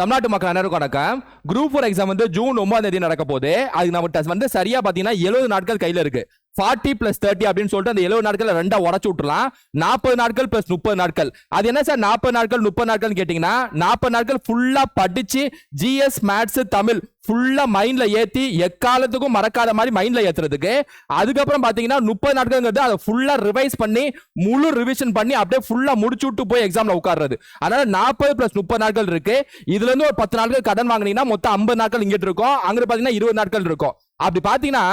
தமிழ்நாட்டு மக்கள் அனைவருக்கும் வணக்கம். குரூப் ஃபோர் எக்ஸாம் வந்து ஜூன் ஒன்பதாம் தேதி நடக்க போகுது அது நம்ம வந்து சரியா பாத்தீங்கன்னா எழுபது நாட்கள் கையில இருக்கு. ஃபார்ட்டி பிளஸ் தேர்ட்டி அப்படின்னு சொல்லிட்டு அந்த எழுபது நாட்கள் ரெண்டா உடச்சு விட்டுலாம் நாற்பது நாட்கள் பிளஸ் முப்பது நாட்கள். அது என்ன சார்? நாற்பது நாட்கள் முப்பது நாட்கள் கேட்டீங்கன்னா நாற்பது நாட்கள் ஃபுல்லா படிச்சு ஜிஎஸ் மேத்ஸ் தமிழ் ஃபுல்லா மைண்ட்ல ஏத்தி எக்காலத்துக்கும் மறக்காத மாதிரி மைண்ட்ல ஏத்துறதுக்கு. அதுக்கப்புறம் பாத்தீங்கன்னா முப்பது நாட்கள்ங்கிறது அதை ஃபுல்லா ரிவைஸ் பண்ணி முழு ரிவிஷன் பண்ணி அப்படியே ஃபுல்லா முடிச்சு விட்டு போய் எக்ஸாம்ல உட்காடுறது அதனால நாற்பது பிளஸ் முப்பது நாட்கள் இருக்கு. இதுல இருந்து ஒரு பத்து நாட்கள் கடன் வாங்கினீங்கன்னா மொத்தம் ஐம்பது நாட்கள் இங்கிட்டு இருக்கும். அங்க பாத்தீங்கன்னா இருபது நாட்கள் இருக்கும். அப்படி பாத்தீங்கன்னா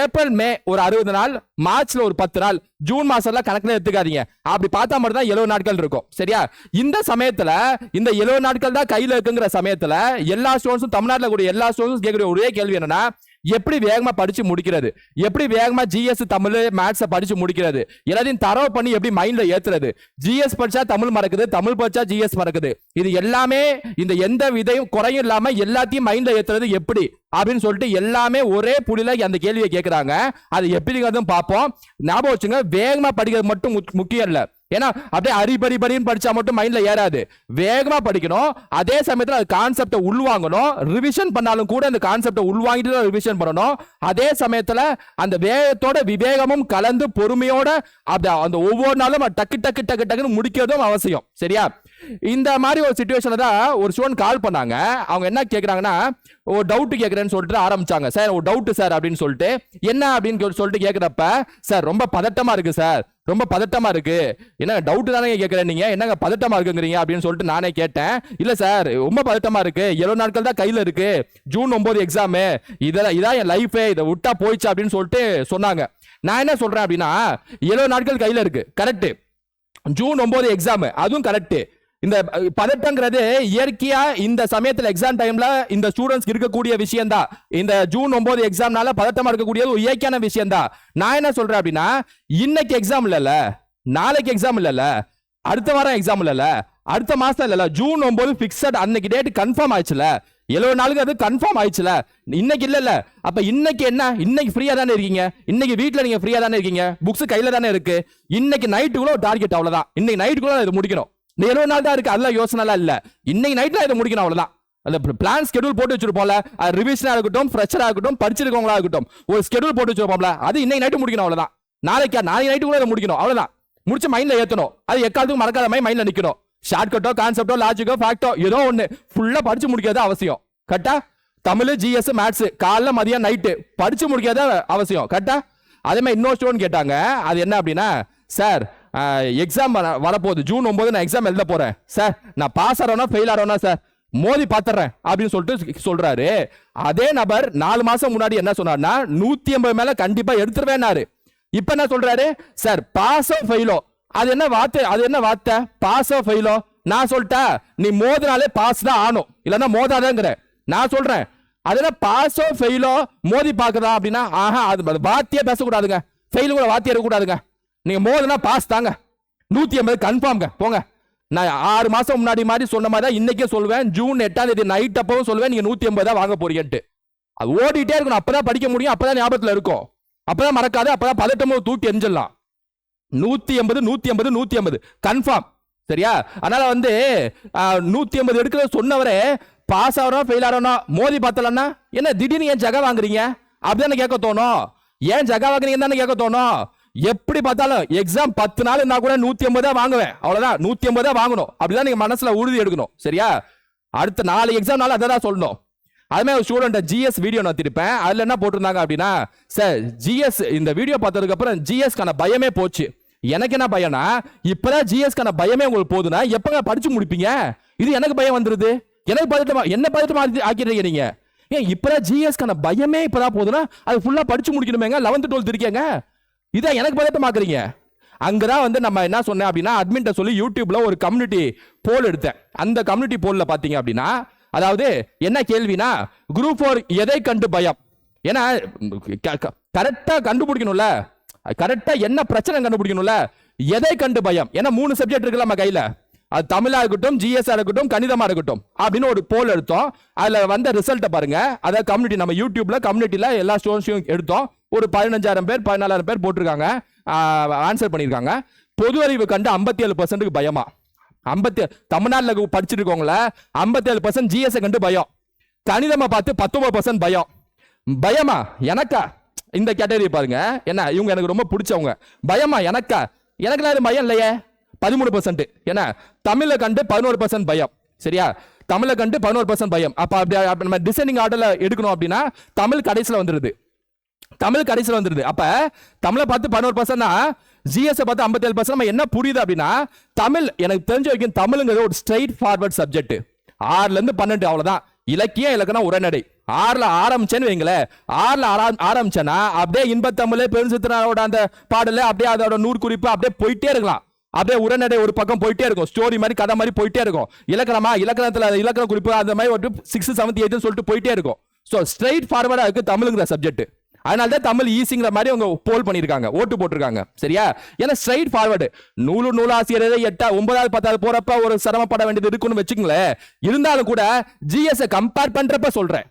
ஏப்ரல் மே ஒரு அறுபது நாள் மார்ச்ல ஒரு பத்து நாள் ஜூன் மாசம்ல கணக்குல எடுத்துக்காதீங்க. அப்படி பார்த்தா மட்டும் தான் எழுபது நாட்கள் இருக்கும். சரியா? இந்த சமயத்துல இந்த எழுபது நாட்கள் தான் கையில இருக்குங்கிற சமயத்துல எல்லா ஸ்டோன்ஸும் தமிழ்நாட்டில் கூடிய எல்லா ஸ்டோன்ஸும் கேட்கக்கூடிய ஒரே கேள்வி என்னன்னா எப்படி வேகமா படிச்சு முடிக்கிறது? எப்படி வேகமா ஜிஎஸ் தமிழ் மேத்ஸை படிச்சு முடிக்கிறது? எல்லாத்தையும் தரவு பண்ணி எப்படி மைண்ட்ல ஏத்துறது? ஜிஎஸ் படிச்சா தமிழ் மறக்குது தமிழ் படிச்சா ஜிஎஸ் மறக்குது. இது எல்லாமே இந்த எந்த விதையும் குறையும் இல்லாம எல்லாத்தையும் மைண்ட்ல ஏத்துறது எப்படி? அப்படின்னு சொல்லிட்டு எல்லாமே ஒரே புள்ளில அந்த கேள்வியை கேட்குறாங்க அது எப்படிங்கிறதும் பார்ப்போம். ஞாபகம் வச்சுங்க வேகமா படிக்கிறது மட்டும் முக்கியம் இல்லை. ஏன்னா அப்படியே அரிபரி பரின்னு படிச்சா மட்டும் மைண்ட்ல ஏறாது. வேகமா படிக்கணும். அதே சமயத்துல அது கான்செப்டை உள்வாங்கணும். ரிவிஷன் பண்ணாலும் கூட அந்த கான்செப்டை உள்வாங்கிட்டு தான் ரிவிஷன் பண்ணணும். அதே சமயத்துல அந்த வேகத்தோட விவேகமும் கலந்து பொறுமையோட அப்படி அந்த ஒவ்வொரு நாளும் டக்கு டக்கு டக்கு டக்குன்னு முடிக்கிறதும் அவசியம். சரியா? இந்த மாதிரி ஒரு சுச்சுவேஷன்ல தான் ஒரு ஸ்டூடெண்ட் கால் பண்ணாங்க. அவங்க என்ன கேக்குறாங்கன்னா ஒரு டவுட் கேக்குறேன்னு சொல்லிட்டு ஆரம்பிச்சாங்க. சார் ஒரு டவுட் சார் அப்படின்னு சொல்லிட்டு. என்ன அப்படின்னு சொல்லிட்டு கேக்குறப்ப சார் ரொம்ப பதட்டமா இருக்கு சார். ரொம்ப பதட்டமா இருக்கு. என்ன டவுட் தானே கேக்குறேன் நீங்க? என்னங்க பதட்டமா இருக்குங்கிறீங்க அப்படின்னு சொல்லிட்டு நானே கேட்டேன். இல்ல சார் ரொம்ப பதட்டமா இருக்கு. எழுபது நாட்கள் தான் கையில இருக்கு. ஜூன் ஒன்பது எக்ஸாமு இதெல்லாம் இதான் என் லைஃபே இதை விட்டா போயிடுச்சு அப்படின்னு சொல்லிட்டு சொன்னாங்க. நான் என்ன சொல்றேன் அப்படின்னா எழுபது நாட்கள் கையில இருக்கு. கரெக்ட் ஜூன் ஒன்பது எக்ஸாம் அதுவும் கரெக்ட் இந்த பதட்டங்கிறது இயற்கையா இந்த சமயத்துல எக்ஸாம் டைம்ல இந்த ஸ்டூடெண்ட்ஸ்க்கு இருக்கக்கூடிய விஷயம் தான் இந்த ஜூன் ஒன்பது எக்ஸாம்னால பதட்டமா இருக்கக்கூடியது ஒரு இயற்கையான விஷயம் தான் நான் என்ன சொல்றேன் அப்படின்னா இன்னைக்கு எக்ஸாம் இல்லைல்ல நாளைக்கு எக்ஸாம் இல்லைல்ல அடுத்த வாரம் எக்ஸாம் இல்லைல்ல அடுத்த மாசம் இல்லைல்ல ஜூன் ஒன்பது பிக்சட் அன்னைக்கு டேட் கன்ஃபார்ம் ஆயிடுச்சுல. எழுபது நாளுக்கு அது கன்ஃபார்ம் ஆயிடுச்சுல. இன்னைக்கு இல்லைல்ல. அப்ப இன்னைக்கு என்ன? இன்னைக்கு ஃப்ரீயா தானே இருக்கீங்க? இன்னைக்கு வீட்டில் நீங்க ஃப்ரீயா தானே இருக்கீங்க? புக்ஸ் கையில தானே இருக்கு? இன்னைக்கு நைட்டுக்குள்ள ஒரு டார்கெட் அவ்வளவுதான். இன்னைக்கு நைட்டுக்குள்ள இது முடிக்கணும். இந்த எழுபது நாள் தான் இருக்கு. அதெல்லாம் யோசனைலாம் இல்லை. இன்னைக்கு நைட்ல இதை முடிக்கணும் அவ்வளோதான் அந்த பிளான் ஸ்கெடியூல் போட்டு வச்சிருப்போம்ல. அது ரிவிஷனாக இருக்கட்டும் ஃப்ரெஷராக இருக்கட்டும் படிச்சிருக்கவங்களா இருக்கட்டும். ஒரு ஸ்கெடியூல் போட்டு வச்சிருப்போம்ல. அது இன்னைக்கு நைட்டு முடிக்கணும் அவ்வளோதான் நாளைக்கு நாளைக்கு நைட்டு கூட இதை முடிக்கணும். அவ்வளோதான் முடிச்சு மைண்டில் ஏற்றணும் அது எக்காலத்துக்கும் மறக்காத மாதிரி மைண்டில் நிற்கணும் ஷார்ட்கட்டோ கான்செப்டோ லாஜிக்கோ ஃபேக்டோ ஏதோ ஒன்று ஃபுல்லாக படிச்சு முடிக்கிறது அவசியம். கரெக்டா தமிழ் ஜிஎஸ் மேத்ஸ் காலைல மதியம் நைட்டு படிச்சு முடிக்காத அவசியம். கரெக்டா அதே மாதிரி இன்னொரு ஸ்டூடெண்ட் கேட்டாங்க. அது என்ன அப்படின்னா சார் எக்ஸாம் வரப்போகுது. ஜூன் ஒம்பது நான் எக்ஸாம் எழுத போறேன். சார் நான் பாஸ் ஆறோனா ஃபெயில் ஆறோனா சார் மோதி பாத்துறேன் அப்படின்னு சொல்லிட்டு சொல்றாரு. அதே நபர் நாலு மாசம் முன்னாடி என்ன சொன்னார்னா நூத்தி ஐம்பது மேல கண்டிப்பா எடுத்துருவேன்னாரு. இப்ப என்ன சொல்றாரு? சார் பாஸோ ஃபெயிலோ அது என்ன வார்த்தை? அது என்ன வார்த்தை? பாஸோ ஃபெயிலோ நான் சொல்லிட்டேன் நீ மோதினாலே பாஸ் தான் ஆனும் இல்லைன்னா மோதாதேங்கிற. நான் சொல்றேன். அது என்ன பாஸோ ஃபெயிலோ மோதி பாக்குதா அப்படின்னா ஆஹா அது அது வார்த்தையே பேசக்கூடாதுங்க. ஃபெயில் கூட வார்த்தையே இருக்கக்கூடாதுங்க. நீங்க மோதுனா பாஸ் தாங்க. நூத்தி ஐம்பது கன்ஃபார்ம்ங்க போங்க. நான் ஆறு மாசம் முன்னாடி மாதிரி சொன்ன மாதிரி தான் இன்னைக்கே சொல்லுவேன். ஜூன் எட்டாம் தேதி நைட் அப்பவும் சொல்லுவேன். நீங்க நூத்தி ஐம்பது தான் வாங்க போறீங்கன்ட்டு. அது ஓடிட்டே இருக்கணும். அப்பதான் படிக்க முடியும். அப்பதான் ஞாபகத்துல இருக்கும். அப்பதான் மறக்காது. அப்பதான் பதட்டமும் தூக்கி எஞ்சிடலாம் நூத்தி எண்பது நூத்தி ஐம்பது நூத்தி ஐம்பது கன்ஃபார்ம் சரியா? அதனால வந்து நூத்தி ஐம்பது எடுக்கிறத சொன்னவரே பாஸ் ஆகிறோம் ஃபெயில் ஆகிறோம் மோதி பார்த்தலன்னா என்ன திடீர்னு ஏன் ஜகா வாங்குறீங்க? அப்படிதானே கேட்க தோணும். ஏன் ஜகா வாங்குறீங்கன்னு தானே கேட்க தோணும். எப்படி பார்த்தாலும் எக்ஸாம் பத்து நாள் நான் கூட நூத்தி ஐம்பது தான் வாங்குவேன். அவ்வளவுதான். நூத்தி ஐம்பது தான் வாங்கணும். அப்படிதான் நீங்க மனசுல உறுதி எடுக்கணும். சரியா? அடுத்த நாலு எக்ஸாம்னால அதை தான் சொல்லணும். அதுமே ஒரு ஸ்டூடெண்ட் ஜிஎஸ் வீடியோ நான் திருப்பேன். அதுல என்ன போட்டிருந்தாங்க அப்படின்னா சார் ஜிஎஸ் இந்த வீடியோ பார்த்ததுக்கு அப்புறம் ஜிஎஸ்க்கான பயமே போச்சு. எனக்கு என்ன பயம்னா இப்பதான் ஜிஎஸ்க்கான பயமே உங்களுக்கு போகுதுன்னா எப்பங்க படிச்சு முடிப்பீங்க? இது எனக்கு பயம் வந்துருது. எனக்கு பதட்டமா என்ன பதட்டமா ஆக்கிடுறீங்க நீங்க? ஏன் இப்பதான் ஜிஎஸ்க்கான பயமே இப்பதான் போகுதுன்னா அது ஃபுல்லா படிச்சு முடிக்கணுமேங்க? லெவன்த் டுவெல்த் இருக்கேங்க. இதான் எனக்கு பதட்டமாக்குறீங்க. அங்கதான் வந்து நம்ம என்ன சொன்னேன் அப்படின்னா அட்மின்ட்ட சொல்லி யூடியூப்ல ஒரு கம்யூனிட்டி போல் எடுத்தேன். அந்த கம்யூனிட்டி போலில் பார்த்தீங்க அப்படின்னா அதாவது என்ன கேள்வினா குரூப் ஃபோர் எதை கண்டு பயம்? ஏன்னா கரெக்டாக கண்டுபிடிக்கணும்ல. கரெக்டாக என்ன பிரச்சனை கண்டுபிடிக்கணும்ல? எதை கண்டு பயம்? ஏன்னா மூணு சப்ஜெக்ட் இருக்குல்ல நம்ம கையில். அது தமிழா இருக்கட்டும் ஜிஎஸ்ஆ இருக்கட்டும் கணிதமா இருக்கட்டும். அப்படின்னு ஒரு போல் எடுத்தோம். அதுல வந்த ரிசல்ட்டை பாருங்க. அதாவது கம்யூனிட்டி நம்ம யூடியூப்ல கம்யூனிட்டியில எல்லா ஸ்டூடெண்ட்ஸையும் எடுத்தோம். ஒரு பதினஞ்சாயிரம் பேர் பதினாலாயிரம் பேர் போட்டிருக்காங்க. ஆன்சர் பண்ணியிருக்காங்க. பொது அறிவு கண்டு ஐம்பத்தி ஏழு பர்சன்ட்டுக்கு பயமா? ஐம்பத்தி தமிழ்நாட்டில் படிச்சுட்டு இருக்கவங்கள ஐம்பத்தேழு பர்சன்ட் ஜிஎஸ்ஐ கண்டு பயம். கணிதமாக பார்த்து பத்தொம்பது பர்சன்ட் பயம். பயமா? எனக்கா? இந்த கேட்டகரி பாருங்க. என்ன? இவங்க எனக்கு ரொம்ப பிடிச்சவங்க. பயமா? எனக்கா? எனக்குலாம் எதுவும் பயம் இல்லையே. பதிமூணு பர்சன்ட் என்ன தமிழை கண்டு பதினோரு பர்சன்ட் பயம். சரியா? தமிழை கண்டு பதினோரு பர்சன்ட் பயம். அப்போ அப்படி நம்ம டிசைனிங் ஆர்டரில் எடுக்கணும் அப்படின்னா தமிழ் கடைசியில் வந்துடுது தமிழ் கடைசியில் வந்துடுது அப்போ தமிழை பார்த்து பதினோரு பர்சன்ட்னா ஜிஎஸ் பார்த்து ஐம்பத்தேழு பர்சன்ட் நம்ம என்ன புரியுது அப்படின்னா தமிழ் எனக்கு தெரிஞ்ச வரைக்கும் தமிழுங்கிறது ஒரு ஸ்ட்ரைட் ஃபார்வர்ட் சப்ஜெக்ட் ஆறுலேருந்து பன்னெண்டு அவ்வளோதான் இலக்கியம் இலக்கணம் உரைநடை. ஆறில் ஆரம்பிச்சேன்னு வைங்களேன். ஆறில் ஆரா ஆரம்பிச்சேன்னா அப்படியே இன்பத்தமிழ் பெருஞ்சித்திரோட அந்த பாடல அப்படியே அதோட நூறு குறிப்பு அப்படியே போயிட்டே இருக்கலாம். அப்படியே உரைநடை ஒரு பக்கம் போயிட்டே இருக்கும். ஸ்டோரி மாதிரி கதை மாதிரி போயிட்டே இருக்கும். இலக்கணமா? இலக்கணத்தில் இலக்கண குறிப்பு அந்த மாதிரி ஒரு சிக்ஸ் செவன்த் எயிட்னு சொல்லிட்டு போயிட்டே இருக்கும். ஸோ ஸ்ட்ரைட் ஃபார்வர்டாக இருக்குது தமிழுங்கிற சப்ஜெக்ட் அதனால தான் தமிழ் ஈஸிங்கிற மாதிரி அவங்க போல் பண்ணியிருக்காங்க. ஓட்டு போட்டிருக்காங்க. சரியா? ஏன்னா ஸ்ட்ரைட் ஃபார்வர்டு நூலு நூலாசிரியர் எட்டா ஒன்பதாவது பத்தாவது போறப்ப ஒரு சிரமப்பட வேண்டியது இருக்குன்னு வச்சுங்களேன் இருந்தாலும் கூட ஜிஎஸ்ஐ கம்பேர் பண்றப்ப சொல்றேன்.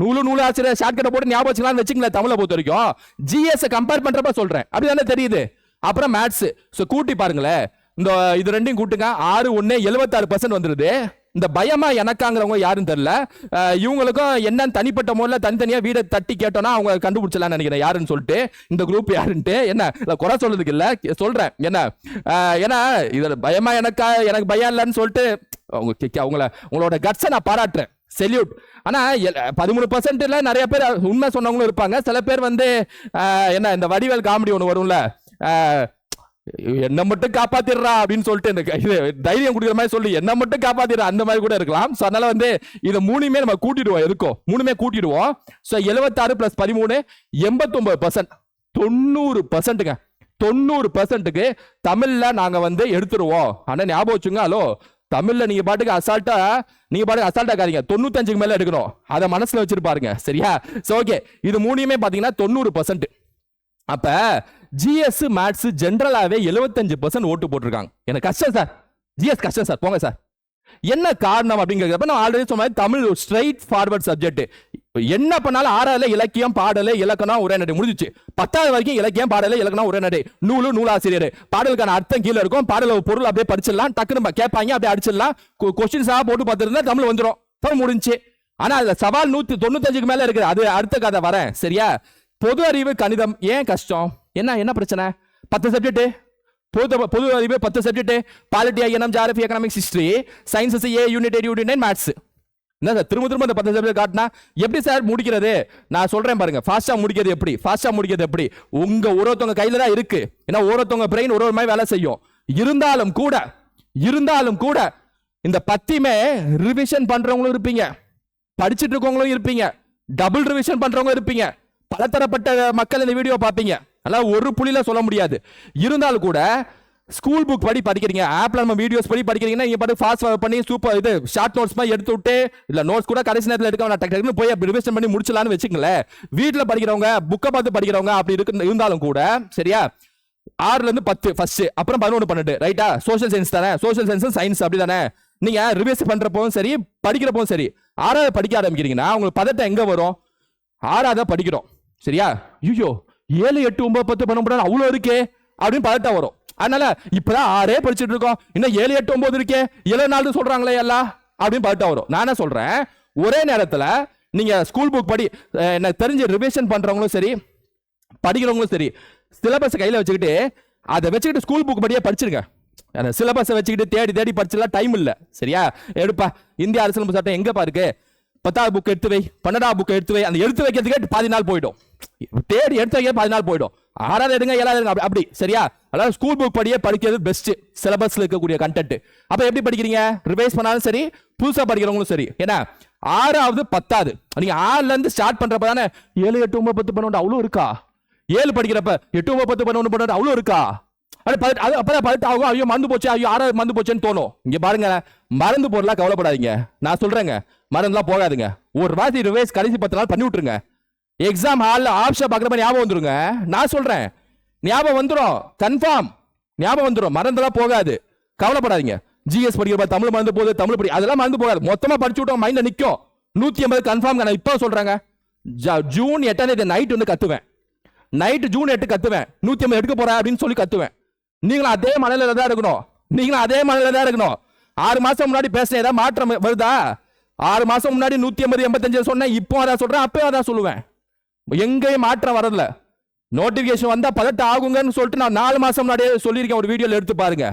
நூலு நூலு ஆசிரியர் ஷார்ட்கட்டை போட்டு ஞாபகம் வச்சுக்கலாம்னு வச்சுங்களேன் தமிழை பொறுத்த வரைக்கும். ஜிஎஸ் கம்பேர் பண்றப்ப சொல்றேன். அப்படிதானே தெரியுது? அப்புறம் மேத்ஸ் ஸோ கூட்டி பாருங்களேன். இந்த இது ரெண்டையும் கூட்டுங்க. ஆறு ஒன்று எழுபத்தாறு பர்சன்ட் வந்துடுது இந்த பயமா எனக்காங்கிறவங்க யாரும் தெரியல. இவங்களுக்கும் என்னன்னு தனிப்பட்ட முறையில் தனித்தனியாக வீடை தட்டி கேட்டோம்னா அவங்க கண்டுபிடிச்சலாம்னு நினைக்கிறேன். யாருன்னு சொல்லிட்டு. இந்த குரூப் யாருன்ட்டு. என்ன? இல்லை குறை சொல்றதுக்கு இல்லை. சொல்கிறேன் என்ன? ஏன்னா இதில் பயமா எனக்கா எனக்கு பயம் இல்லைன்னு சொல்லிட்டு அவங்க கேட்க அவங்கள உங்களோட கட்ஸை நான் பாராட்டுறேன். செல்யூட் ஆனால் பதிமூணு பர்சன்ட்ல நிறைய பேர் உண்மை சொன்னவங்களும் இருப்பாங்க. சில பேர் வந்து என்ன இந்த வடிவேல் காமெடி ஒன்று வரும்ல. என்ன மட்டும் காப்பாத்திடுறா அப்படின்னு சொல்லிட்டு இந்த க- இது தைரியம் கொடுக்குற மாதிரி சொல்லி. என்ன மட்டும் காப்பாத்திடுறா. அந்த மாதிரி கூட இருக்கலாம். ஸோ அதனால வந்து இதை மூணுமே நம்ம கூட்டிடுவோம். இருக்கோம் மூணுமே கூட்டிடுவோம். ஸோ எழுபத்தாறு பிளஸ் பதிமூணு எண்பத்தொன்பது பர்சன்ட் தொண்ணூறு பர்சன்ட்டுங்க தொண்ணூறு பர்சன்ட்டுக்கு தமிழ்ல நாங்க வந்து எடுத்துருவோம். ஆனா ஞாபகம் வச்சுங்க. ஹலோ தமிழ்ல நீங்க பாட்டுக்கு அசால்ட்டா நீங்க பாட்டுக்கு அசால்ட்டா காதீங்க தொண்ணூத்தஞ்சுக்கு மேல எடுக்கணும். அதை மனசுல வச்சிட்டு பாருங்க. சரியா? சோ ஓகே இது மூணுமே பாத்தீங்கன்னா தொண்ணூறு பர்சன்ட் அப்ப ஜிஎஸ் மேத்ஸ் ஜென்ரலாகவே எழுபத்தஞ்சு பர்சன்ட் ஓட்டு போட்டிருக்காங்க. எனக்கு கஷ்டம் சார் ஜிஎஸ் கஷ்டம் சார் போங்க சார் என்ன காரணம் அப்படிங்கிறப்ப நான் ஆல்ரெடி சொன்ன தமிழ் ஸ்ட்ரைட் ஃபார்வர்ட் சப்ஜெக்ட் என்ன பண்ணாலும் ஆறாவது இலக்கியம் பாடல இலக்கணம் உரைநடை முடிஞ்சிச்சு. பத்தாவது வரைக்கும் இலக்கியம் பாடல இலக்கணம் உரைநடை. நூலு நூலாசிரியர். பாடலுக்கான அர்த்தம் கீழே இருக்கும். பாடல பொருள் அப்படியே படிச்சிடலாம். டக்குன்னு நம்ம கேட்பாங்க அப்படியே அடிச்சிடலாம். கொஸ்டின்ஸாக போட்டு பார்த்துருந்தா தமிழ் வந்துடும் தமிழ் முடிஞ்சுச்சு ஆனா அதுல சவால் நூத்தி தொண்ணூத்தஞ்சுக்கு மேல இருக்குது அது அடுத்த கதை வரேன். சரியா? பொது அறிவு கணிதம். ஏன் கஷ்டம்? என்ன என்ன பிரச்சனை? பத்து சப்ஜெக்ட்டு பொது பொது அறிவு பத்து subject polity INM geography economics history sciences ஏ unit eight unit nine maths என்ன சார் திரும்ப திரும்ப இந்த பத்து சப்ஜெக்ட் காட்டினா எப்படி சார் முடிக்கிறது? நான் சொல்கிறேன் பாருங்க ஃபாஸ்ட்டாக முடிக்கிறது எப்படி? ஃபாஸ்ட்டாக முடிக்கிறது எப்படி? உங்கள் ஒருத்தவங்க கையில் தான் இருக்கு. ஏன்னா ஒருத்தவங்க பிரெயின் ஒரு ஒரு மாதிரி வேலை செய்யும். இருந்தாலும் கூட இருந்தாலும் கூட இந்த பத்தியுமே ரிவிஷன் பண்ணுறவங்களும் இருப்பீங்க. படிச்சுட்டு இருக்கவங்களும் இருப்பீங்க. டபுள் ரிவிஷன் பண்ணுறவங்களும் இருப்பீங்க. பலதரப்பட்ட மக்கள் இந்த வீடியோ பார்ப்பீங்க. அதெல்லாம் ஒரு புள்ளியில சொல்ல முடியாது. இருந்தாலும் கூட ஸ்கூல் புக் படி படிக்கிறீங்க ஆப்பில் நம்ம வீடியோஸ் படி படிக்கிறீங்கன்னா இங்கே பாட்டு ஃபாஸ்ட் பண்ணி சூப்பர் இது ஷார்ட் நோட்ஸ் மாதிரி எடுத்து விட்டு இல்லை நோட்ஸ் கூட கடைசி நேரத்தில் எடுக்க வேணாம். டக்கு டக்குன்னு போய் ரிவிஷன் பண்ணி முடிச்சலான்னு வச்சுக்கங்களேன். வீட்டில் படிக்கிறவங்க புக்கை பார்த்து படிக்கிறவங்க அப்படி இருக்கு இருந்தாலும் கூட சரியா? ஆறுலேருந்து பத்து ஃபர்ஸ்ட் அப்புறம் பதினொன்று பன்னெண்டு ரைட்டா சோஷியல் சயின்ஸ் தானே? சோஷியல் சயின்ஸ் சயின்ஸ் அப்படி தானே நீங்கள் ரிவைஸ் பண்ணுறப்பவும் சரி படிக்கிறப்பவும் சரி ஆறாவது படிக்க ஆரம்பிக்கிறீங்கன்னா உங்களுக்கு பதட்டம் எங்கே வரும்? ஆறாவது படிக்கிறோம் சரியா? ஐயோ! ஏழு எட்டு ஒன்பது பத்து பண்ண முடியாது அவ்வளோ இருக்கே அப்படின்னு பதட்டம் வரும். அதனால இப்பதான் ஆறே படிச்சுட்டு இருக்கோம். இன்னும் ஏழு எட்டு ஒன்பது இருக்கே. ஏழு நாள் சொல்றாங்களே எல்லாம் அப்படின்னு பதட்டம் வரும். நான் என்ன சொல்றேன். ஒரே நேரத்தில் நீங்க ஸ்கூல் புக் படி எனக்கு தெரிஞ்ச ரிவிஷன் பண்றவங்களும் சரி படிக்கிறவங்களும் சரி சிலபஸ் கையில் வச்சுக்கிட்டு அதை வச்சுக்கிட்டு ஸ்கூல் புக் படியே படிச்சிருங்க. அந்த சிலபஸை வச்சுக்கிட்டு தேடி தேடி படிச்சுலாம் டைம் இல்லை. சரியா? எடுப்பா. இந்திய அரசியலமைப்பு சட்டம் எங்கேப்பா இருக்குது பத்தாவது புக் எடுத்து வை பன்னெண்டாவது புக் எடுத்து வை அந்த எடுத்து வைக்கிறதுக்கே பாதி நாள் போயிடும். தேடி எடுத்து வைக்க பாதி நாள் போயிடும். ஆறாவது எடுங்க ஏழாவது எடுங்க அப்படி- அப்படி சரியா? அதாவது ஸ்கூல் புக் படியே படிக்கிறது பெஸ்ட் சிலபஸ்ல இருக்கக்கூடிய கண்டென்ட் அப்ப எப்படி படிக்கிறீங்க? ரிவைஸ் பண்ணாலும் சரி புதுசா படிக்கிறவங்களும் சரி. ஏன்னா ஆறாவது பத்தாவது நீங்க ஆறுல இருந்து ஸ்டார்ட் பண்றப்ப தானே ஏழு எட்டு ஒன்பது பத்து பன்னெண்டு அவ்வளவு இருக்கா? ஏழு படிக்கிறப்ப எட்டு ஒன்பது பத்து பன்னெண்டு பன்னெண்டு அவ்வளோ இருக்கா? அது பதினெட்டு அது அப்பதான் பதினெட்டு ஆகும் ஐயோ மறந்து போச்சு. ஐயோ ஆறாவது மறந்து போச்சுன்னு தோணும். இங்க பாருங்க மறந்து போடலாம் கவலைப்படாதீங்க. நான் சொல்றேங்க மறந்துலாம் போகாதுங்க. ஒரு வாசி ரிவைஸ் கடைசி பத்து நாள் பண்ணி விட்டுருங்க. எக்ஸாம் ஹாலில் ஆப்ஷன் பார்க்குறப்ப ஞாபகம் வந்துருங்க. நான் சொல்கிறேன் ஞாபகம் வந்துடும் கன்ஃபார்ம் ஞாபகம் வந்துடும் மறந்துலாம் போகாது. கவலைப்படாதீங்க. ஜிஎஸ் படிக்கிறப்ப தமிழ் மறந்து போகுது தமிழ் படி அதெல்லாம் மறந்து போகாது. மொத்தமாக படிச்சு விட்டோம் மைண்டில் நிற்கும் நூற்றி ஐம்பது கன்ஃபார்ம் நான் இப்போ சொல்கிறேங்க ஜூன் எட்டாம் தேதி நைட் வந்து கத்துவேன். நைட்டு ஜூன் எட்டு கத்துவேன். நூற்றி ஐம்பது எடுக்க போகிறேன் அப்படின்னு சொல்லி கத்துவேன். நீங்களும் அதே மனநிலையில தான் இருக்கணும். நீங்களும் அதே மாதிரில தான் இருக்கணும். ஆறு மாசம் முன்னாடி பேசின ஏதாவது மாற்றம் வருதா? ஆறு மாசம் முன்னாடி நூத்தி ஐம்பது எண்பத்தஞ்சு சொன்னேன். இப்போ அதான் சொல்றேன். அப்பயும் அதான் சொல்லுவேன். எங்கேயும் மாற்றம் வரல. நோட்டிபிகேஷன் வந்தா பதட்டம் ஆகுங்கன்னு சொல்லிட்டு நான் நாலு மாசம் முன்னாடியே சொல்லியிருக்கேன். ஒரு வீடியோல எடுத்து பாருங்க.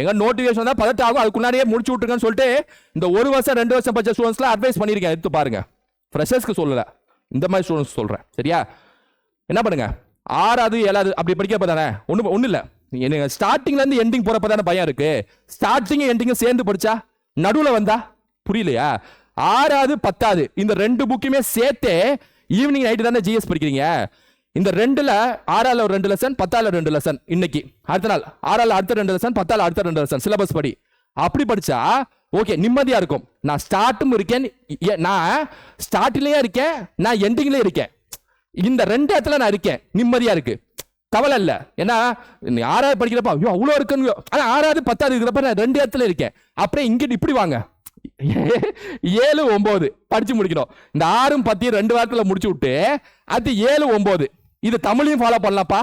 எங்க நோட்டிபிகேஷன் வந்தா பதட்டம் ஆகும். அதுக்கு முன்னாடியே முடிச்சு விட்டுருங்கன்னு சொல்லிட்டு இந்த ஒரு வருஷம் ரெண்டு வருஷம் பச்சை ஸ்டூடெண்ட்ஸ்லாம் அட்வைஸ் பண்ணியிருக்கேன். எடுத்து பாருங்க. ஃப்ரெஷர்ஸ்க்கு சொல்லல. இந்த மாதிரி ஸ்டூடெண்ட்ஸ் சொல்றேன். சரியா? என்ன பண்ணுங்க? ஆறாவது ஏழாவது அப்படி படிக்க தானே ஒன்றும் ஒன்றும் இல்லை. எனக்கு ஸ்டார்டிங்ல இருந்து எண்டிங் போறப்ப தானே பயம் இருக்கு? ஸ்டார்டிங் எண்டிங்கும் சேர்ந்து படிச்சா நடுவில் வந்தா புரியலையா? ஆறாவது பத்தாவது இந்த ரெண்டு புக்குமே சேர்த்தே ஈவினிங் நைட்டு தானே ஜிஎஸ் படிக்கிறீங்க. இந்த ரெண்டுல ஆறால ஒரு ரெண்டு லெசன் பத்தால ரெண்டு லெசன் இன்னைக்கு. அடுத்த நாள் ஆறால அடுத்த ரெண்டு லெசன் பத்தால அடுத்த ரெண்டு லெசன் சிலபஸ் படி. அப்படி படிச்சா ஓகே நிம்மதியா இருக்கும். நான் ஸ்டார்ட்டும் இருக்கேன் ஏ- நான் ஸ்டார்ட்லயே இருக்கேன் நான் எண்டிங்லயே இருக்கேன். இந்த ரெண்டு இடத்துல நான் இருக்கேன் நிம்மதியா இருக்கு. கவலை இல்லை ஏன்னா நீ ஆறாவது படிக்கிறப்ப ஐயோ அவ்வளோ இருக்குன்னு ஆனால் ஆறாவது பத்தாவது இருக்கிறப்ப நான் ரெண்டு இடத்துல இருக்கேன். அப்படியே இங்கிட்டு இப்படி வாங்க. ஏழு ஒம்பது. படிச்சு முடிக்கணும். இந்த ஆறும் பத்தையும் ரெண்டு வாரத்தில் முடிச்சு விட்டு அது ஏழு ஒம்பது. இது தமிழையும் ஃபாலோ பண்ணலாம்ப்பா.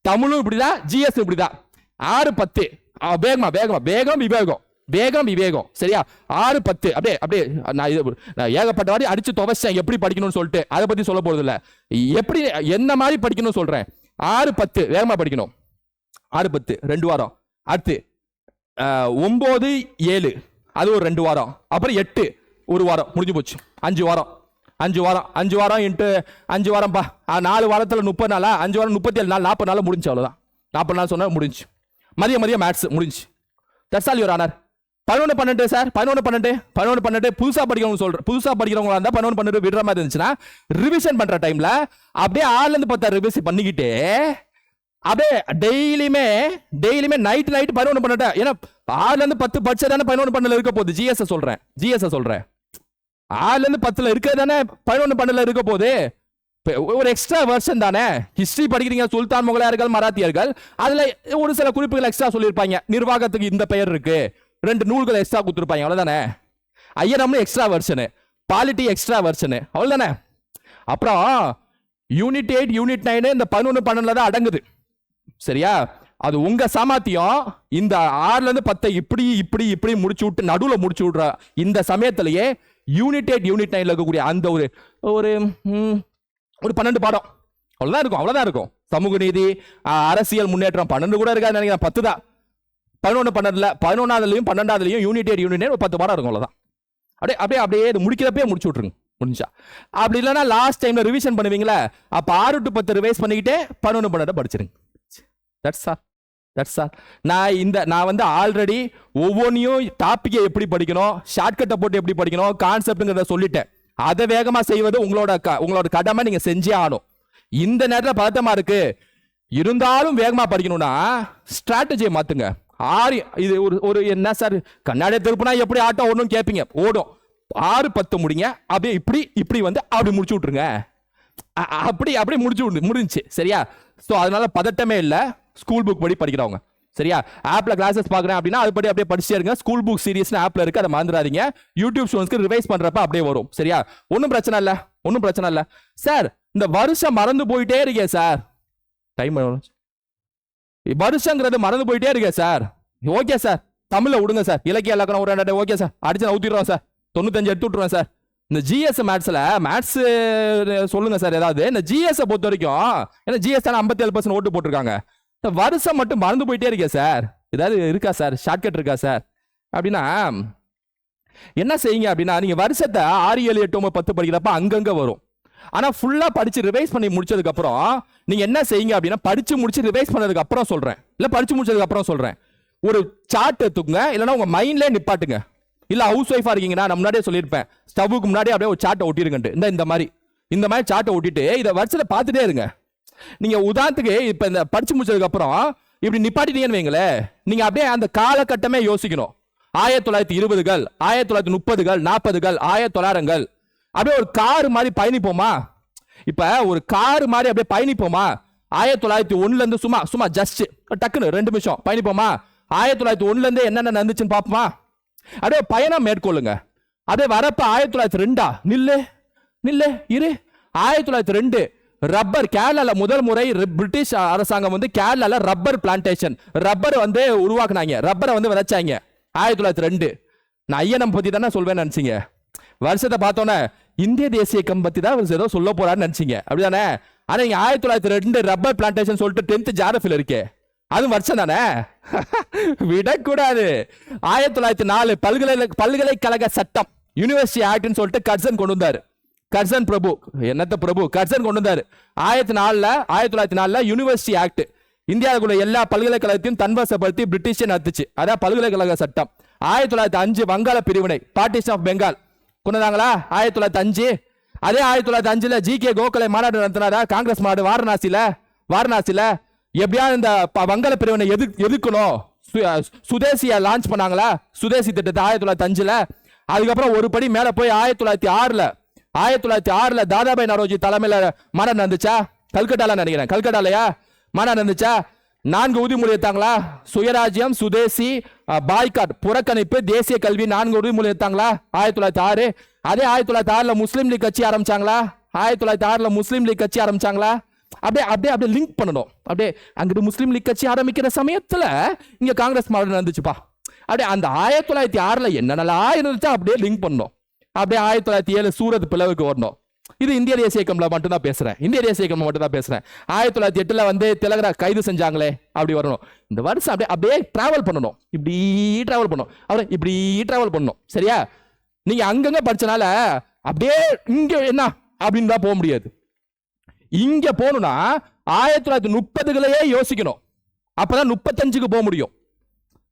தமிழும் இப்படிதான் ஜிஎஸ் இப்படிதான். ஆறு பத்து. ஆ, வேகமா வேகமா. வேகம் விவேகம். வேகம் விவேகம். சரியா? ஆறு பத்து. அப்படியே அப்படியே நான் இது நான் ஏகப்பட்ட வாட்டி அடிச்சு துவைச்சேன். எப்படி படிக்கணும்னு சொல்லிட்டு அதை பத்தி சொல்ல போறது இல்லை எப்படி என்ன மாதிரி படிக்கணும்னு சொல்றேன்? ஆறு பத்து. வேகமாக படிக்கணும். ஆறு பத்து. ரெண்டு வாரம். அடுத்து ஒம்பது ஏழு. அது ஒரு ரெண்டு வாரம். அப்புறம் எட்டு. ஒரு வாரம். முடிஞ்சு போச்சு. அஞ்சு வாரம். அஞ்சு வாரம். அஞ்சு வாரம் இன்ட்டு அஞ்சு வாரம்ப்பா ஆ, நாலு வாரத்தில் முப்பது நாளா? அஞ்சு வாரம் முப்பத்தி ஏழு நாள். நாற்பது நாள் முடிஞ்சு அவ்வளோதான் நாற்பது நாள் சொன்னால் முடிஞ்சு. மதியம் மதியம் மேத்ஸ் முடிஞ்சு. தட்ஸ் ஆல் யுவர் ஆனர் பதினொன்று பன்னெண்டு சார் பதினொன்று பன்னெண்டு பதினொன்று பன்னெண்டு. புதுசாக படிக்கிறவங்க சொல்கிறேன் புதுசாக படிக்கிறவங்களா இருந்தால் பதினொன்று பன்னெண்டு விடுற மாதிரி இருந்துச்சுன்னா ரிவிஷன் பண்ணுற டைமில் அப்படியே ஆறுலேருந்து பத்தா ரிவிஷன் பண்ணிக்கிட்டு அப்படியே டெய்லியுமே டெய்லியுமே நைட் நைட் பதினொன்று பன்னெண்டு. ஏன்னா ஆறுலேருந்து பத்து படிச்சா தானே பதினொன்று பண்ணல இருக்க போகுது. ஜிஎஸ் சொல்கிறேன் ஜிஎஸ் சொல்கிறேன் ஆறுல பத்தில் இருக்கிறது தானே பதினொன்று பன்னெண்டில் இருக்க போகுது. ஒரு எக்ஸ்ட்ரா வெர்ஷன் தானே. ஹிஸ்டரி படிக்கிறீங்க சுல்தான் முகலாயர்கள் மராத்தியர்கள். அதில் ஒரு சில குறிப்புகள் எக்ஸ்ட்ரா சொல்லியிருப்பாங்க. நிர்வாகத்துக்கு இந்த பெயர் இருக்குது ரெண்டு நூல்கள் எக்ஸ்ட்ரா கொடுத்துருப்பாங்க அவ்வளோதானே ஐயரம்னு extra version polity extra version அவ்வளோதானே அப்புறம் யூனிட் எயிட் யூனிட் நைனு இந்த பதினொன்று பன்னெண்டில் தான் அடங்குது. சரியா? அது உங்கள் சாமர்த்தியம் இந்த ஆறுலேருந்து பத்தை இப்படி இப்படி இப்படி முடிச்சு விட்டு நடுவில் முடிச்சு விட்ற இந்த சமயத்திலேயே யூனிட் எயிட் யூனிட் நைனில் இருக்கக்கூடிய அந்த ஒரு ஒரு ஒரு பன்னெண்டு பாடம். அவ்வளோதான் இருக்கும் அவ்வளோதான் இருக்கும். சமூக நீதி அரசியல் முன்னேற்றம் பன்னெண்டு கூட இருக்காது நினைக்கிறேன் பத்து தான் பதினொன்று பன்னெண்டுல பதினொன்றாவதுலையும் பன்னெண்டாவதுலையும் யூனிட் எயிட் ஒரு பத்து பாடம் இருக்கும் அவ்வளோதான் அப்படியே அப்படியே அப்படியே இது முடிக்கிறப்பே முடிச்சு விட்ருங்க முடிஞ்சா. அப்படி இல்லைன்னா லாஸ்ட் டைமில் ரிவிஷன் பண்ணுவீங்களா அப்போ ஆறு டு பத்து ரிவைஸ் பண்ணிக்கிட்டே பதினொன்று பன்னெண்டு படிச்சிருங்க. தட்ஸ் ஆல் தட்ஸ் ஆல் நான் இந்த நான் வந்து ஆல்ரெடி ஒவ்வொன்றையும் டாப்பிக்கை எப்படி படிக்கணும் ஷார்ட்கட்டை போட்டு எப்படி படிக்கணும் கான்செப்ட்டுங்கிறத சொல்லிட்டேன். அதை வேகமாக செய்வது உங்களோட க- உங்களோட கடமை நீங்கள் செஞ்சே ஆகணும். இந்த நேரத்தில் பதத்தமாக இருக்குது இருந்தாலும் வேகமாக படிக்கணும்னா ஸ்ட்ராட்டஜியை மாற்றுங்க ஆறு இது ஒரு ஒரு என்ன சார்? கண்ணாடியை திருப்பினா எப்படி ஆட்டம் ஓடணும் கேட்பீங்க ஓடும். ஆறு பத்து முடிங்க. அப்படியே இப்படி இப்படி வந்து அப்படி முடிச்சு விட்ருங்க அப்படி அப்படி முடிச்சு விடு முடிஞ்சு சரியா? ஸோ அதனால பதட்டமே இல்லை. ஸ்கூல் புக் படி படிக்கிறவங்க. சரியா? ஆப்பில் கிளாஸஸ் பார்க்குறேன் அப்படின்னா அதுபடி அப்படியே படிச்சே இருங்க. ஸ்கூல் புக் சீரிஸ்னு ஆப்பில் இருக்குது அதை மறந்துடாதீங்க. யூடியூப் ஸ்டூடெண்ட்ஸ்க்கு ரிவைஸ் பண்ணுறப்ப அப்படியே வரும். சரியா? ஒன்றும் பிரச்சனை இல்லை. ஒன்றும் பிரச்சனை இல்லை. சார் இந்த வருஷம் மறந்து போயிட்டே இருக்கேன் சார் டைம் வருஷங்கிறது மறந்து போயிட்டே இருக்கே சார் ஓகே சார் தமிழில் விடுங்க சார் இலக்கிய இலக்கணம் ஒரு ரெண்டு ஓகே சார் அடிச்சு நான் ஊத்திடுறோம் சார் தொண்ணூத்தஞ்சு எடுத்து விட்டுருவேன் சார் இந்த ஜிஎஸ் மேத்ஸ்ல மேத்ஸ் சொல்லுங்க சார் ஏதாவது. இந்த ஜிஎஸ் பொறுத்த வரைக்கும் ஏன்னா ஜிஎஸ் தானே ஐம்பத்தேழு பர்சன்ட் ஓட்டு போட்டிருக்காங்க. இந்த வருஷம் மட்டும் மறந்து போயிட்டே இருக்கே சார் ஏதாவது இருக்கா சார் ஷார்ட்கட் இருக்கா சார் அப்படின்னா என்ன செய்யுங்க அப்படின்னா நீங்கள் வருஷத்தை ஆறு ஏழு எட்டு ஒன்பது பத்து படிக்கிறப்ப அங்கங்கே வரும். ஆனால் ஃபுல்லாக படித்து ரிவைஸ் பண்ணி முடிச்சதுக்கப்புறம் நீங்கள் என்ன செய்யுங்க அப்படின்னா படித்து முடிச்சு ரிவைஸ் பண்ணதுக்கு அப்புறம் இல்லை படித்து முடிச்சதுக்கப்புறம் சொல்கிறேன் ஒரு சார்ட் எடுத்துக்கோங்க இல்லைன்னா உங்கள் மைண்ட்லேயே நிப்பாட்டுங்க. இல்லை ஹவுஸ் ஒய்ஃபாக இருக்கீங்கன்னா நான் முன்னாடியே சொல்லியிருப்பேன். ஸ்டவ்வுக்கு முன்னாடி அப்படியே ஒரு சார்ட்டை ஒட்டிருக்கேன் இந்த இந்த மாதிரி. இந்த மாதிரி சார்ட்டை ஒட்டிட்டு இதை வருஷத்தை பார்த்துட்டே இருங்க. நீங்கள் உதாரணத்துக்கு இப்போ இந்த படித்து முடிச்சதுக்கப்புறம் இப்படி நிப்பாட்டிட்டீங்கன்னு வைங்களேன். நீங்கள் அப்படியே அந்த காலகட்டமே யோசிக்கணும். ஆயிரத்தி தொள்ளாயிரத்தி இருபதுகள் ஆயிரத்தி தொள்ளாயிரத்தி முப்பதுகள் நாற்பதுகள் ஆயிரத்தி தொள்ளாயிரங்கள். அப்படியே ஒரு கார் மாதிரி பயணிப்போமா? இப்போ ஒரு கார் மாதிரி அப்படியே பயணிப்போமா? ஆயிரத்தி தொள்ளாயிரத்தி ஒன்றுலேருந்து சும்மா சும்மா ஜஸ்ட் டக்குன்னு ரெண்டு நிமிஷம் பயணிப்போமா? ஆயிரத்தி தொள்ளாயிரத்தி ஒன்றுலேருந்து என்னென்ன நடந்துச்சுன்னு பார்ப்போமா? அப்படியே பயணம் மேற்கொள்ளுங்க. அப்படியே வரப்ப ஆயிரத்தி தொள்ளாயிரத்தி ரெண்டா? நில்லு நில்லு இரு. ஆயிரத்தி தொள்ளாயிரத்தி ரெண்டு ரப்பர் கேரளாவில் முதல் முறை பிரிட்டிஷ் அரசாங்கம் வந்து கேரளாவில் ரப்பர் பிளான்டேஷன் ரப்பர் வந்து உருவாக்குனாங்க. ரப்பரை வந்து விதைச்சாங்க. ஆயிரத்தி தொள்ளாயிரத்தி ரெண்டு. நான் ஐயனம் பற்றி தானே சொல்வேன்னு நினச்சிங்க. வருஷத்தை பார்த்தோன்னே இந்திய தேசிய கம் பத்தி தான் அவர் ஏதோ சொல்ல போறான்னு நினைச்சீங்க. அப்படிதானே? ஆனா நீங்க ஆயிரத்தி தொள்ளாயிரத்தி ரெண்டு ரப்பர் பிளான்டேஷன் சொல்லிட்டு டென்த் ஜாரஃபில் இருக்கே. அதுவும் வருஷம் தானே? விடக்கூடாது. ஆயிரத்தி தொள்ளாயிரத்தி நாலு பல்கலை பல்கலைக்கழக சட்டம் யூனிவர்சிட்டி ஆக்ட்னு சொல்லிட்டு கட்சன் கொண்டு வந்தாரு. கர்சன் பிரபு. என்னத்த பிரபு? கர்சன் கொண்டு வந்தாரு. ஆயிரத்தி நாலில் ஆயிரத்தி தொள்ளாயிரத்தி நாலுல யூனிவர்சிட்டி ஆக்ட் இந்தியாவுக்குள்ள எல்லா பல்கலைக்கழகத்தையும் தன்வசப்படுத்தி பிரிட்டிஷே நடத்துச்சு. அதான் பல்கலைக்கழக சட்டம். ஆயிரத்தி தொள்ளாயிரத்தி அஞ்சு வங்காள பிரிவினை பார்ட்டிஷன் ஆஃப் பெங்கால் கொண்டாங்களா ஆயிரத்தி தொள்ளாயிரத்தி அஞ்சு. அதே ஆயிரத்தி தொள்ளாயிரத்தி அஞ்சுல ஜி கே கோகலே மாநாடு நடத்தினாரா? காங்கிரஸ் மாநாடு வாரணாசியில? வாரணாசியில? எப்படியா இந்த ப- வங்காள பிரிவினை எது எதுக்கணும் சு- சுதேசிய லான்ச் பண்ணாங்களா? சுதேசி திட்டத்தை ஆயிரத்தி தொள்ளாயிரத்தி அஞ்சுல. அதுக்கப்புறம் ஒரு படி மேல போய் ஆயிரத்தி தொள்ளாயிரத்தி ஆறுல. ஆயிரத்தி தொள்ளாயிரத்தி ஆறுல தாதாபாய் நரோஜி தலைமையில மாநாடு நடந்துச்சா? கல்கட்டால நினைக்கிறேன். கல்கட்டாலயா? மாநாடு நடந்துச்சா? நான்கு உறுதிமொழி எடுத்தாங்களா சுயராஜ்யம் சுதேசி பாய்காட் புறக்கணிப்பு தேசிய கல்வி நான்கு உறுதிமொழி எடுத்தாங்களா ஆயிரத்தி தொள்ளாயிரத்தி ஆறு. அதே ஆயிரத்தி தொள்ளாயிரத்தி ஆறில் முஸ்லீம் லீக் கட்சி ஆரம்பிச்சாங்களா? ஆயிரத்தி தொள்ளாயிரத்தி ஆறில் முஸ்லீம் லீக் கட்சி ஆரம்பிச்சாங்களா? அப்படியே அப்படியே அப்படியே லிங்க் பண்ணணும். அப்படியே அங்கிட்டு முஸ்லீம் லீக் கட்சி ஆரம்பிக்கிற சமயத்தில் இங்கே காங்கிரஸ் மாவட்டம் நடந்துச்சுப்பா. அப்படியே அந்த ஆயிரத்தி தொள்ளாயிரத்தி ஆறில் என்னென்னலாம் இருந்துச்சா அப்படியே லிங்க் பண்ணணும். அப்படியே ஆயிரத்தி தொள்ளாயிரத்தி ஏழு சூரத் பிளவுக்கு வரணும். இது இந்திய தேசிய இயக்கம்ல மட்டும் தான் பேசுறேன். இந்திய தேசிய இயக்கம் மட்டும் தான் பேசுறேன். ஆயிரத்தி தொள்ளாயிரத்தி எட்டுல வந்து திலகரா கைது செஞ்சாங்களே அப்படி வரணும். இந்த வருஷம் அப்படியே அப்படியே டிராவல் பண்ணணும். இப்படி டிராவல் பண்ணணும். அப்படியே இப்படி டிராவல் பண்ணணும். சரியா? நீங்க அங்கங்க படிச்சனால அப்படியே இங்க என்ன? அப்படின்னு தான் போக முடியாது. இங்க போகணும்னா ஆயிரத்தி தொள்ளாயிரத்தி முப்பதுகளையே யோசிக்கணும். அப்பதான் முப்பத்தஞ்சுக்கு போக முடியும்.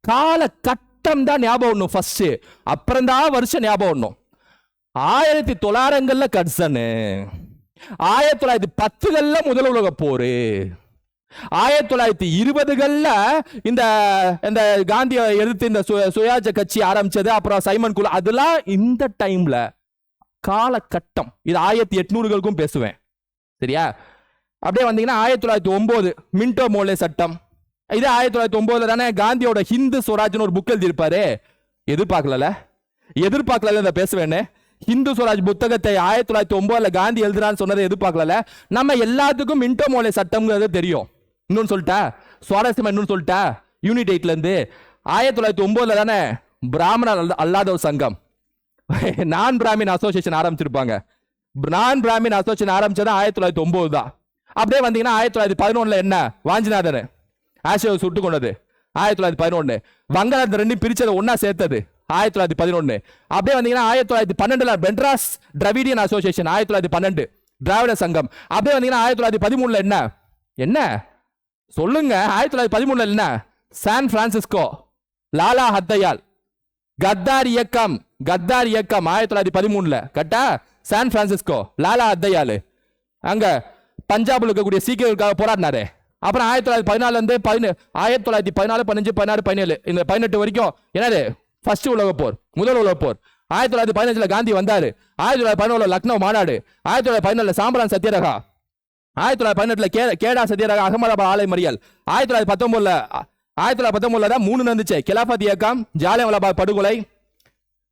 கால கட்டம் தான் ஞாபகம் வரணும் ஃபர்ஸ்ட் அப்புறம் தான் வருஷம் ஞாபகம் வரணும். ஆயிரத்தி தொள்ளாயிரங்கள்ல கட்சனு. ஆயிரத்தி தொள்ளாயிரத்தி பத்துகள்ல முதல் உலக போரு. ஆயிரத்தி தொள்ளாயிரத்தி இருபதுகள்ல இந்த இந்த காந்தியை எதிர்த்து இந்த சு- கட்சி ஆரம்பிச்சது அப்புறம் சைமன் குழு அதெல்லாம் இந்த டைம்ல காலகட்டம். இது ஆயிரத்தி எட்நூறுகளுக்கும் பேசுவேன். சரியா? அப்படியே வந்தீங்கன்னா ஆயிரத்தி தொள்ளாயிரத்தி ஒன்பது மின்டோ மோலே சட்டம். இது ஆயிரத்தி தொள்ளாயிரத்தி ஒன்பதுல தானே காந்தியோட ஹிந்து ஸ்வராஜ்னு ஒரு புக் எழுதியிருப்பாரு. எதிர்பார்க்கல எதிர்பார்க்கல இதை பேசுவேன்னு? ஹிந்து சுவராஜ் புத்தகத்தை ஆயிரத்தி தொள்ளாயிரத்தி ஒன்பதுல காந்தி எழுதுறான்னு சொன்னதை எதிர்பார்க்கல நம்ம எல்லாத்துக்கும் மின்டோ மோலே சட்டம்ங்கிறது தெரியும். இன்னொன்னு சொல்லிட்டா? சுவாரஸ்யமா இன்னொன்னு சொல்லிட்டா? யூனிட் எயிட்ல இருந்து ஆயிரத்தி தொள்ளாயிரத்தி ஒன்பதுல தானே பிராமணர் அல்லாதவர் அல்லாத ஒரு சங்கம். நான் பிராமின் அசோசியேஷன் ஆரம்பிச்சிருப்பாங்க. நான் பிராமின் அசோசியேஷன் ஆரம்பிச்சது ஆயிரத்தி தொள்ளாயிரத்தி ஒன்பது தான். அப்படியே வந்தீங்கன்னா ஆயிரத்தி தொள்ளாயிரத்தி பதினொன்னுல என்ன? வாஞ்சிநாதன். ஆசியாவை சுட்டு கொண்டது. ஆயிரத்தி தொள்ளாயிரத்தி பதினொன்று வங்காளத்தை ரெண்டையும் பிரிச்சதை ஒன்னா சேர்த்தது. ஆயிரத்தி தொள்ளாயிரத்தி பதினொன்று அப்படியே வந்தீங்கன்னா ஆயிரத்தி தொள்ளாயிரத்தி பன்னெண்டுல பென்ட்ராஸ் டிராவிடியன் அசோசியேஷன் ஆயிரத்தி தொள்ளாயிரத்தி பன்னெண்டு திராவிட சங்கம். அப்படியே வந்தீங்கன்னா ஆயிரத்தி தொள்ளாயிரத்தி பதிமூணுல என்ன? என்ன? சொல்லுங்க. ஆயிரத்தி தொள்ளாயிரத்தி பதிமூணுல என்ன? San Francisco Lala Hardayal. Qatar இயக்கம் கத்தார் இயக்கம் ஆயிரத்தி தொள்ளாயிரத்தி பதிமூணுல. கட்டா சான் பிரான்சிஸ்கோ லாலா அத்தையாலு அங்க பஞ்சாப்ல இருக்கக்கூடிய சீக்கியர்களுக்காக போராடினாரு. அப்புறம் ஆயிரத்தி தொள்ளாயிரத்தி பதினாலுலேருந்து பதினே பதினேழு ஆயிரத்தி தொள்ளாயிரத்தி பதினாலு பதினஞ்சு பதினாறு பதினேழு இந்த பதினெட்டு வரைக்கும். என்னது? ஃபர்ஸ்ட் உலக போர் முதல் உலக போர். ஆயிரத்தி தொள்ளாயிரத்தி பதினஞ்சில் காந்தி வந்தார். ஆயிரத்தி தொள்ளாயிரத்தி பதினொன்றில் லக்னோ மாநாடு. ஆயிரத்தி தொள்ளாயிரத்தி பதினொன்றில் சாம்பரான் சத்யரகா ஆயிரத்தி தொள்ளாயிரத்தி பதினெட்டில் கே கேடா சத்யரகா அகமதாபாத் ஆலை மறியல். ஆயிரத்தி தொள்ளாயிரத்தி பத்தொன்பதுல ஆயிரத்தி தொள்ளாயிரத்தி பத்தொன்பதுல தான் மூணு நடந்துச்சு. கிலாஃபத் இயக்கம் ஜாலியன்வாலாபாக் படுகொலை.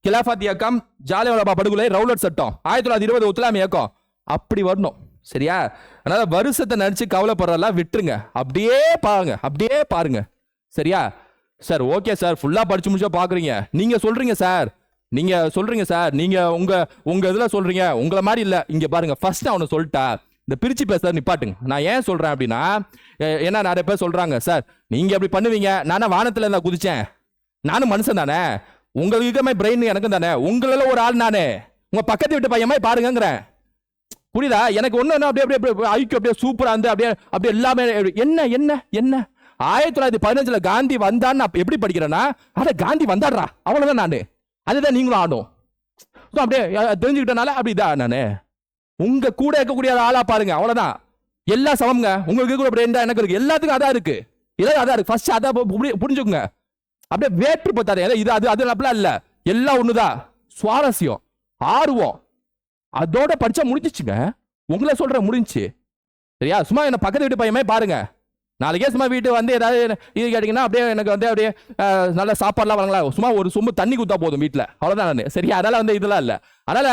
கிலாஃபத் இயக்கம் ஜாலியன்வாலாபாக் படுகொலை ரவுலட் சட்டம். ஆயிரத்தி தொள்ளாயிரத்தி இருபது உத்தலாம் இயக்கம். அப்படி வரணும். சரியா? அதனால வருஷத்தை நினச்சி கவலைப்படுறதெல்லாம் விட்டுருங்க. அப்படியே பாருங்க. அப்படியே பாருங்க. சரியா? Sir okay sir. ஃபுல்லாக படிச்சு முடிச்சா பார்க்குறீங்க நீங்கள் சொல்கிறீங்க சார். நீங்கள் சொல்கிறீங்க சார். நீங்கள் உங்கள் உங்கள் இதில் சொல்கிறீங்க உங்களை மாதிரி இல்லை. இங்கே பாருங்கள் ஃபஸ்ட்டு அவனை சொல்லிட்டா இந்த பிரிச்சு பேச நிப்பாட்டுங்க. நான் ஏன் சொல்கிறேன் அப்படின்னா எ- ஏன்னா நிறைய பேர் சொல்கிறாங்க சார் நீங்கள் அப்படி பண்ணுவீங்க. நானே வானத்தில் இருந்தால் குதித்தேன் நானும் மனுஷன் தானே. உங்களுக்கு இருக்க மாதிரி பிரெயின் எனக்கும் தானே. உங்களில் ஒரு ஆள் நானே. உங்கள் பக்கத்து வீட்டு பையன் மாதிரி பாருங்கங்கிறேன். புரியுதா? எனக்கு ஒன்று என்ன அப்படியே அப்படியே அப்படியே ஐக்கியம் அப்படியே சூப்பராக இருந்து அப்படியே அப்படியே எல்லாமே என்ன என்ன என்ன? ஆயிரத்தி தொள்ளாயிரத்தி பதினஞ்சுல காந்தி வந்தான்னு நான் எப்படி படிக்கிறேன்னா அட காந்தி வந்தாடுறா அவ்வளவுதான் நானு. அதுதான் நீங்களும் ஆடும் So, அப்படியே தெரிஞ்சுக்கிட்டனால அப்படிதான் நானு. உங்க கூட இருக்கக்கூடிய ஆளா பாருங்க அவ்வளவுதான். எல்லா சமங்க உங்களுக்கு கூட பிரெயின் எனக்கு இருக்கு. எல்லாத்துக்கும் அதான் இருக்கு. எல்லாரும் அதான் இருக்கு. ஃபர்ஸ்ட் அதான் புரி- புரிஞ்சுக்குங்க. அப்படியே வேற்று பார்த்தாரு ஏதாவது இது அது அது அப்படிலாம் இல்லை. எல்லாம் ஒண்ணுதான். சுவாரஸ்யம். ஆர்வம். அதோட படிச்சா முடிஞ்சிச்சுங்க. உங்களை சொல்ற முடிஞ்சுச்சு சரியா? சும்மா என்ன பக்கத்து வீட்டு பையன் பாருங்க. நாளைக்கே சும்மா வீட்டு வந்து ஏதாவது இது கேட்டிங்கன்னா அப்படியே எனக்கு வந்து அப்படியே நல்ல சாப்பாடுலாம் வழங்கலாம். சும்மா ஒரு சும்மா தண்ணி குத்தா போதும் வீட்டில் அவ்வளோதான் நான். சரியா அதனால் வந்து இதெல்லாம் இல்லை. அதனால்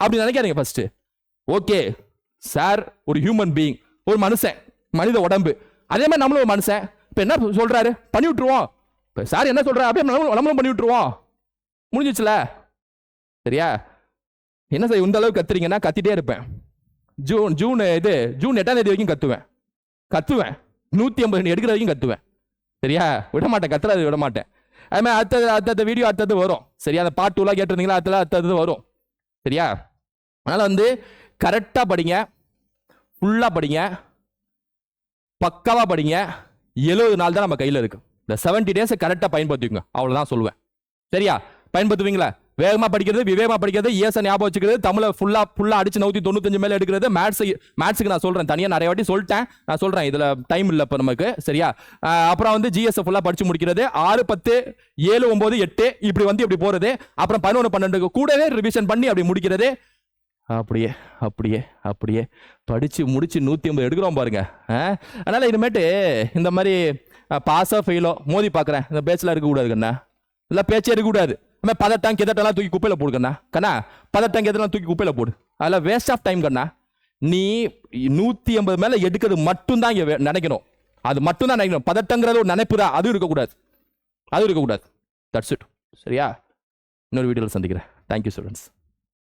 அப்படி நினைக்காதீங்க ஃபஸ்ட்டு ஓகே சார் ஒரு ஹியூமன் பீயிங் ஒரு மனுஷன் மனித உடம்பு. அதே மாதிரி நம்மளும் ஒரு மனுஷன். இப்போ என்ன சொல்கிறாரு பண்ணி விட்ருவோம் இப்போ சார் என்ன சொல்கிறாரு அப்படியே நம்மளும் நம்மளும் பண்ணி விட்ருவோம் முடிஞ்சிச்சுல? சரியா? என்ன சார் இந்த அளவுக்கு கத்துறீங்கன்னா கத்திட்டே இருப்பேன். ஜூன் ஜூன் இது ஜூன் எட்டாம் தேதி வரைக்கும் கத்துவேன். கத்துவேன். நூற்றி ஐம்பது எடுக்கிற வரைக்கும் கத்துவேன் சரியா? விட மாட்டேன் கத்துறது விட மாட்டேன் அது மாதிரி அடுத்தது வீடியோ அடுத்தது வரும். சரியா? அந்த பாட்டுலாம் கேட்டிருந்தீங்களா? அடுத்தது அடுத்தது வரும். சரியா? அதனால் வந்து கரெக்டாக படிங்க ஃபுல்லாக படிங்க பக்காவாக படிங்க எழுபது நாள் தான் நம்ம கையில் இருக்கு. இந்த செவன்ட்டி டேஸை கரெக்டாக பயன்படுத்திக்கோங்க. அவ்வளோதான் சொல்லுவேன். சரியா? பயன்படுத்துவீங்களா? வேகமாக படிக்கிறது விவேகமாக படிக்கிறது இயேச ஞாபகம் வச்சுக்கிறது தமிழை ஃபுல்லாக ஃபுல்லாக அடிச்சு நூற்றி தொண்ணூத்தஞ்சு மேலே எடுக்கிறது. மேத்ஸ் மேத்ஸுக்கு நான் சொல்கிறேன் தனியாக நிறைய வாட்டி சொல்லிட்டேன். நான் சொல்கிறேன் இதில் டைம் இல்லை இப்போ நமக்கு. சரியா? அப்புறம் வந்து ஜிஎஸ் ஃபுல்லாக படிச்சு முடிக்கிறது. ஆறு பத்து ஏழு ஒம்பது எட்டு இப்படி வந்து இப்படி போகிறது அப்புறம் பதினொன்று பன்னெண்டுக்கு கூடவே ரிவிஷன் பண்ணி அப்படி முடிக்கிறது. அப்படியே அப்படியே அப்படியே. படித்து முடித்து நூற்றி ஐம்பது எடுக்கிறோம் பாருங்க. ஆ? இனிமேட்டு இந்த மாதிரி பாஸோ ஃபெயிலோ மோதி பார்க்குறேன். இந்த பேச்சில் இருக்கக்கூடாது கண்ணா இல்லை பேச்சே இருக்கக்கூடாது. நம்ம பதட்டம் கிதட்டெல்லாம் தூக்கி குப்பையில் போடுக்கண்ணா கண்ணா. கண்ணா பதட்டம் கிதட்டெல்லாம் தூக்கி குப்பையில் போடு. அதில் வேஸ்ட் ஆஃப் டைம் கண்ணா. நீ நூற்றி ஐம்பது மேலே எடுக்கிறது மட்டும்தான் இங்கே நினைக்கணும். அது மட்டும்தான் நினைக்கணும். பதட்டங்கிறது ஒரு நினைப்பு தான். அதுவும் இருக்கக்கூடாது. அதுவும் இருக்கக்கூடாது. தட்ஸ் இட் சரியா? இன்னொரு வீடியோவில் சந்திக்கிறேன். Thank you students